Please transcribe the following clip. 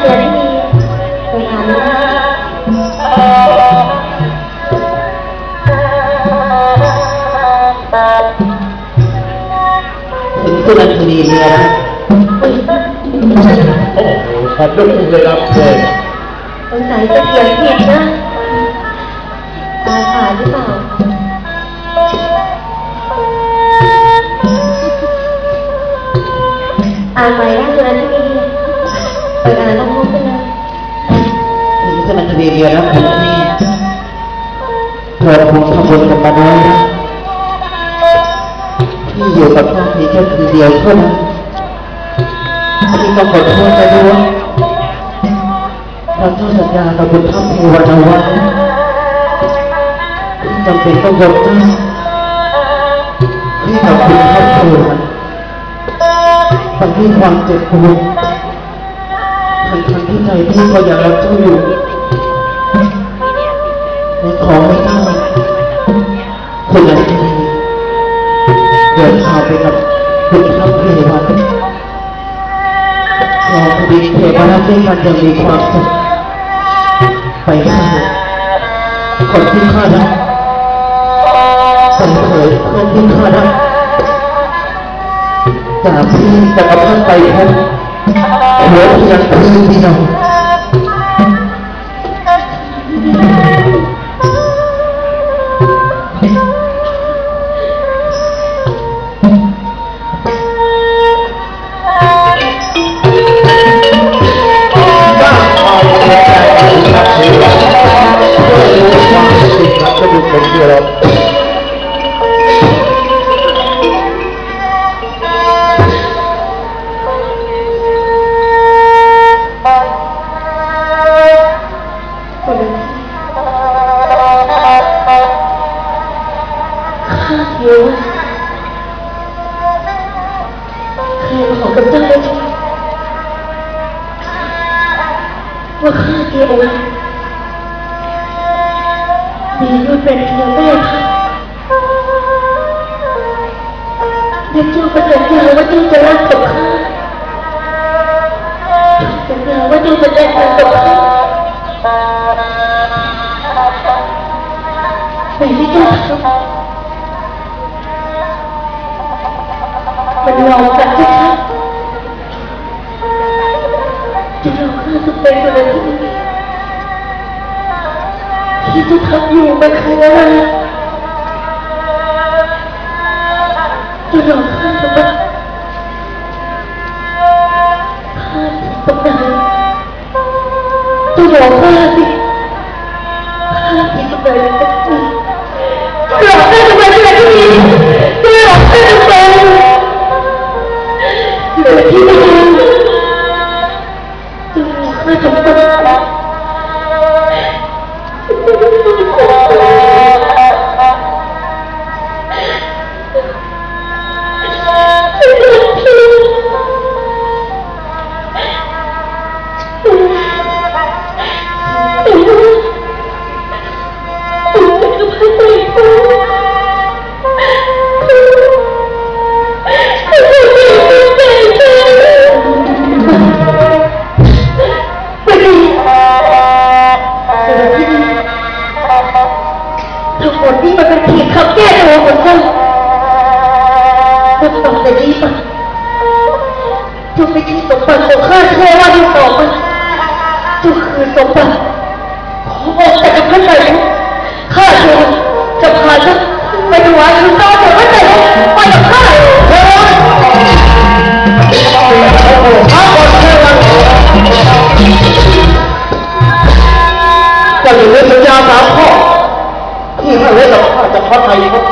เสียทีไปหาหนูถึงสุนันทนีเมียนะอุ้ยโอ้โหขอบคุณเลยครับเชิญสงสัยจะเขียนผิดนะตาขาดหรือเปล่าอ่านใหม่ได้เสียทีเดีเมียนะผมนี่เธอคงขบวนกันมาน้อยนะที่อยู่กับข้าเพียงแค่คืนเดียวเท่านั้นที่ต้องขอโทษนะด้วยเราต้องสัญญากับคุณพระเทวดาว่าที่จำเป็นต้องยกน้าที่กับคุณพระเทวดาทั้งที่ความเจ็บปวดทั้งที่ใจพี่ก็ยังรักเจ้าอยู่ ลองคดีเทวดาด้วยกันจะมีความสุขไปได้คนที่ข้ารักสนเผยเพื่อนที่ข้ารักจากที่จะกระพันไปพบหัวเพียงพื้นที่นอง ข้าเดียวเคยมาขอกับเจ้าได้ว่าข้าเดียวมีลูกเป็นเพียงแม่ค่ะและเจ้าก็สัญญาว่าเจ้าจะรักกับข้าสัญญาว่าเจ้าจะแต่งงานกับข้าแต่ที่เจ้าทำ มันหลอกกันใช่ไหมจะหลอกข้าจะเป็นคนที่ที่จะทำอยู่มันคืออะไรจะหลอกข้าทำไมข้าผิดตรงไหนจะหลอกข้าสิ Thank you. ดนี่มันเป็นเพียงคำแก้ตัวของเจ้าถ้าต่อจากนี้ไปเจ้าไม่ใช่สมบัติของข้าแค่ว่าที่ต่อไปเจ้าคือสมบัติของ กับข้าจะพัดไทย